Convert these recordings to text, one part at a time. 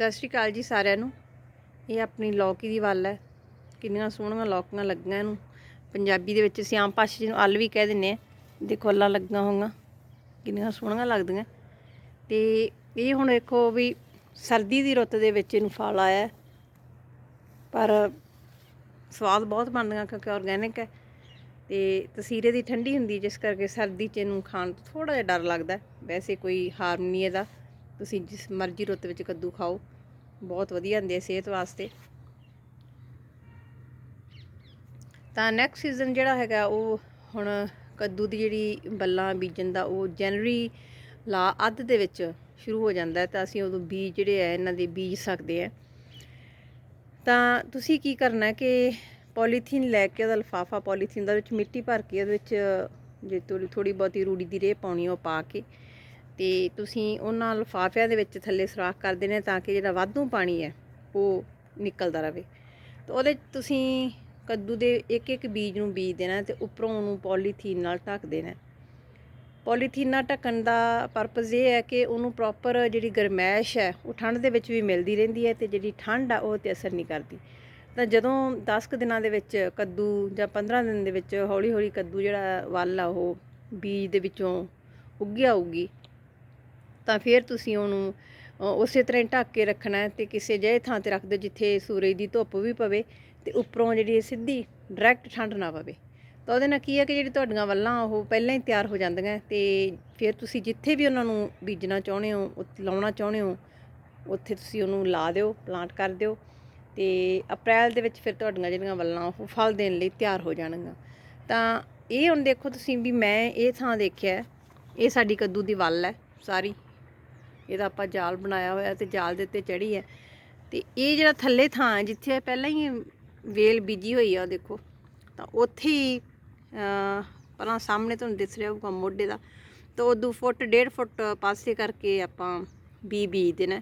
ਸਤਿ ਸ਼੍ਰੀ ਅਕਾਲ ਜੀ ਸਾਰਿਆਂ ਨੂੰ। ਇਹ ਆਪਣੀ ਲੌਕੀ ਦੀ ਵੱਲ ਹੈ। ਕਿੰਨੀਆਂ ਸੋਹਣੀਆਂ ਲੌਕੀਆਂ ਲੱਗੀਆਂ ਇਹਨੂੰ। ਪੰਜਾਬੀ ਦੇ ਵਿੱਚ ਅਸੀਂ ਆਮ ਭਾਸ਼ਾ 'ਚ ਇਹਨੂੰ ਅੱਲ ਵੀ ਕਹਿ ਦਿੰਨੇ ਆ ਦੇਖੋ ਅੱਲਾਂ ਲੱਗੀਆਂ ਹੋਈਆਂ। ਕਿੰਨੀਆਂ ਸੋਹਣੀਆਂ ਲੱਗਦੀਆਂ। ਤੇ ਇਹ ਹੁਣ ਦੇਖੋ ਵੀ ਸਰਦੀ ਦੀ ਰੁੱਤ ਦੇ ਵਿੱਚ ਇਹਨੂੰ ਫਲ ਆਇਆ। ਪਰ ਸਵਾਦ ਬਹੁਤ ਬਣਦੀਆਂ ਕਿਉਂਕਿ ਆਰਗੈਨਿਕ ਹੈ। ਤੇ ਤਸੀਰੇ ਦੀ ਠੰਡੀ ਹੁੰਦੀ ਜਿਸ ਕਰਕੇ ਸਰਦੀ 'ਚ ਇਹਨੂੰ ਖਾਣ ਤੋਂ ਥੋੜਾ ਜਿਹਾ ਡਰ ਲੱਗਦਾ ਵੈਸੇ ਕੋਈ ਹਾਰਮ ਨਹੀਂ ਇਹਦਾ। ਤੁਸੀਂ ਜਿਸ ਮਰਜ਼ੀ ਰੁੱਤ ਵਿੱਚ ਕੱਦੂ ਖਾਓ। ਬਹੁਤ ਵਧੀਆ ਹੁੰਦੇ ਆ ਸਿਹਤ ਵਾਸਤੇ। ਤਾਂ ਨੈਕਸਟ ਸੀਜ਼ਨ ਜਿਹੜਾ ਹੈਗਾ, ਉਹ ਹੁਣ ਕੱਦੂ ਦੀ ਜਿਹੜੀ ਬੱਲਾਂ ਬੀਜਣ ਦਾ, ਉਹ ਜਨਵਰੀ ਲਾ ਅੱਧ ਦੇ ਵਿੱਚ ਸ਼ੁਰੂ ਹੋ ਜਾਂਦਾ ਤਾਂ ਅਸੀਂ ਉਦੋਂ ਬੀਜ ਜਿਹੜੇ ਆ ਇਹਨਾਂ ਦੇ ਬੀਜ ਸਕਦੇ ਆ ਤਾਂ ਤੁਸੀਂ ਕੀ ਕਰਨਾ ਕਿ ਪੋਲੀਥੀਨ ਲੈ ਕੇ ਉਹਦਾ ਲਫਾਫਾ, ਪੋਲੀਥੀਨ ਦਾ ਵਿੱਚ ਮਿੱਟੀ ਭਰ ਕੇ ਉਹਦੇ ਵਿੱਚ ਜੇ ਥੋੜੀ ਥੋੜੀ ਬਹੁਤੀ ਰੂੜੀ ਦੀ ਰੇਹ ਪਾਉਣੀ ਉਹ ਪਾ ਕੇ ਤੇ ਤੁਸੀਂ ਉਹਨਾਂ ਲਫਾਫਿਆਂ ਦੇ ਵਿੱਚ ਥੱਲੇ ਸੁਰਾਖ ਕਰ ਦੇਣੇ ਤਾਂ ਕਿ ਜਿਹੜਾ ਵਾਧੂ ਪਾਣੀ ਹੈ, ਉਹ ਨਿਕਲਦਾ ਰਹੇ ਤਾਂ ਉਹਦੇ ਤੁਸੀਂ ਕੱਦੂ ਦੇ ਇੱਕ ਇੱਕ ਬੀਜ ਨੂੰ ਬੀਜ ਦੇਣਾ ਤੇ ਉੱਪਰੋਂ ਉਹਨੂੰ ਪੋਲੀਥੀਨ ਨਾਲ ਢੱਕ ਦੇਣਾ। ਪੋਲੀਥੀਨ ਨਾਲ ਢੱਕਣ ਦਾ ਪਰਪਸ ਇਹ ਹੈ ਕਿ ਉਹਨੂੰ ਪ੍ਰੋਪਰ ਜਿਹੜੀ ਗਰਮੈਸ਼ ਹੈ, ਉਹ ਠੰਡ ਦੇ ਵਿੱਚ ਵੀ ਮਿਲਦੀ ਰਹਿੰਦੀ ਹੈ ਤੇ ਜਿਹੜੀ ਠੰਡ ਆ, ਉਹ ਤੇ ਅਸਰ ਨਹੀਂ ਕਰਦੀ। ਤਾਂ ਜਦੋਂ 10 ਕੁ ਦਿਨਾਂ ਦੇ ਵਿੱਚ ਕੱਦੂ ਜਾਂ 15 ਦਿਨ ਦੇ ਵਿੱਚ ਹੌਲੀ ਹੌਲੀ ਕੱਦੂ ਜਿਹੜਾ ਵੱਲ ਆ, ਉਹ ਬੀਜ ਦੇ ਵਿੱਚੋਂ ਉੱਗਿਆ ਉੱਗੀ ਤਾਂ ਫਿਰ ਤੁਸੀਂ ਉਹਨੂੰ ਉਸੇ ਤਰ੍ਹਾਂ ਹੀ ਢੱਕ ਕੇ ਰੱਖਣਾ ਹੈ ਤੇ ਕਿਸੇ ਜਿਹੇ ਥਾਂ ਤੇ ਰੱਖ ਦਿਓ ਜਿੱਥੇ ਸੂਰਜ ਦੀ ਧੁੱਪ ਵੀ ਪਵੇ ਤੇ ਉੱਪਰੋਂ ਜਿਹੜੀ ਸਿੱਧੀ ਡਾਇਰੈਕਟ ਠੰਡ ਨਾ ਪਵੇ। ਤਾਂ ਉਹਦੇ ਨਾਲ ਕੀ ਹੈ ਕਿ ਜਿਹੜੀ ਤੁਹਾਡੀਆਂ ਵੱਲਾਂ ਉਹ ਪਹਿਲਾਂ ਹੀ ਤਿਆਰ ਹੋ ਜਾਂਦੀਆਂ ਤੇ ਫਿਰ ਤੁਸੀਂ ਜਿੱਥੇ ਵੀ ਉਹਨਾਂ ਨੂੰ ਬੀਜਣਾ ਚਾਹੁੰਦੇ ਹੋ, ਉੱਥੇ ਲਾਉਣਾ ਚਾਹੁੰਦੇ ਹੋ, ਉੱਥੇ ਤੁਸੀਂ ਉਹਨੂੰ ਲਾ ਦਿਓ ਪਲਾਂਟ ਕਰ ਦਿਓ ਤੇ ਅਪ੍ਰੈਲ ਦੇ ਵਿੱਚ ਫਿਰ ਤੁਹਾਡੀਆਂ ਜਿਹੜੀਆਂ ਵੱਲਾਂ ਉਹ ਫਲ ਦੇਣ ਲਈ ਤਿਆਰ ਹੋ ਜਾਣਗੀਆਂ। ਤਾਂ ਇਹ ਹੁਣ ਦੇਖੋ ਤੁਸੀਂ ਵੀ ਮੈਂ ਇਹ ਥਾਂ ਦੇਖਿਆ ਇਹ ਸਾਡੀ ਕੱਦੂ ਦੀ ਵੱਲ ਹੈ ਸਾਰੀ। ਇਹਦਾ ਆਪਾਂ ਜਾਲ ਬਣਾਇਆ ਹੋਇਆ ਤੇ ਜਾਲ ਦੇ ਉੱਤੇ ਚੜੀ ਹੈ। ਤੇ ਇਹ ਜਿਹੜਾ ਥੱਲੇ ਥਾਂ ਹੈ, ਜਿੱਥੇ ਪਹਿਲਾਂ ਹੀ ਵੇਲ ਬੀਜੀ ਹੋਈ ਆ, ਉਹ ਦੇਖੋ। ਤਾਂ ਉੱਥੇ ਹੀ ਪਹਿਲਾਂ ਸਾਹਮਣੇ ਤੁਹਾਨੂੰ ਦਿਸ ਰਿਹਾ ਹੋਊਗਾ ਮੋਢੇ ਦਾ। ਤਾਂ ਉਹ 2 ਫੁੱਟ, ਡੇਢ ਫੁੱਟ ਪਾਸੇ ਕਰਕੇ ਆਪਾਂ ਬੀ ਬੀਜ ਦੇਣਾ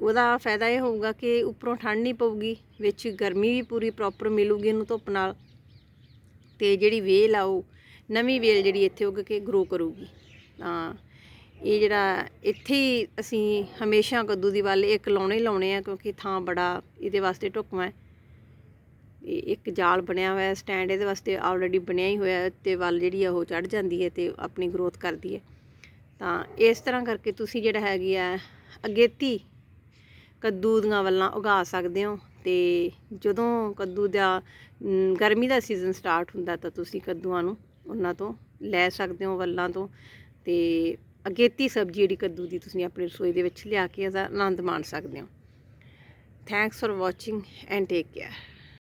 ਉਹਦਾ ਫਾਇਦਾ ਇਹ ਹੋਊਗਾ ਕਿ ਉੱਪਰੋਂ ਠੰਡ ਨਹੀਂ ਪਊਗੀ, ਵਿੱਚ ਗਰਮੀ ਵੀ ਪੂਰੀ ਪ੍ਰੋਪਰ ਮਿਲੂਗੀ ਇਹਨੂੰ ਧੁੱਪ ਨਾਲ। ਤੇ ਜਿਹੜੀ ਵੇਲ ਆ, ਉਹ ਨਵੀਂ ਵੇਲ ਜਿਹੜੀ ਇੱਥੇ ਉੱਗ ਕੇ ਗਰੋ ਕਰੂਗੀ। ਤਾਂ ਇਹ ਜਿਹੜਾ ਇੱਥੇ ਹੀ ਅਸੀਂ ਹਮੇਸ਼ਾ ਕੱਦੂ ਦੀ ਵੱਲ ਇੱਕ ਲਾਉਣੇ ਹੀ ਲਾਉਣੇ ਆ, ਕਿਉਂਕਿ ਥਾਂ ਬੜਾ ਇਹਦੇ ਵਾਸਤੇ ਢੁਕਵਾਂ ਹੈ। ਇਹ ਇੱਕ ਜਾਲ ਬਣਿਆ ਹੋਇਆ ਸਟੈਂਡ ਇਹਦੇ ਵਾਸਤੇ ਆਲਰੇਡੀ ਬਣਿਆ ਹੀ ਹੋਇਆ ਹੈ ਤੇ ਵੱਲ ਜਿਹੜੀ ਆ ਉਹ ਚੜ ਜਾਂਦੀ ਹੈ ਤੇ ਆਪਣੀ ਗਰੋਥ ਕਰਦੀ ਹੈ। ਤਾਂ ਇਸ ਤਰ੍ਹਾਂ ਕਰਕੇ ਤੁਸੀਂ ਜਿਹੜਾ ਹੈਗੀ ਆ, ਅਗੇਤੀ ਕੱਦੂ ਦੀਆਂ ਵੱਲਾਂ ਉਗਾ ਸਕਦੇ ਹੋ ਤੇ ਜਦੋਂ ਕੱਦੂ ਦਾ ਗਰਮੀ ਦਾ ਸੀਜ਼ਨ ਸਟਾਰਟ ਹੁੰਦਾ ਤਾਂ ਤੁਸੀਂ ਕੱਦੂਆਂ ਨੂੰ ਉਹਨਾਂ ਤੋਂ ਲੈ ਸਕਦੇ ਹੋ ਵੱਲਾਂ ਤੋਂ ਤੇ ਅਗੇਤੀ ਸਬਜ਼ੀ ਜਿਹੜੀ ਕੱਦੂ ਦੀ ਤੁਸੀਂ ਆਪਣੀ ਰਸੋਈ ਦੇ ਵਿੱਚ ਲਿਆ ਕੇ ਇਹਦਾ ਆਨੰਦ ਮਾਣ ਸਕਦੇ ਹੋ। Thanks for watching and take care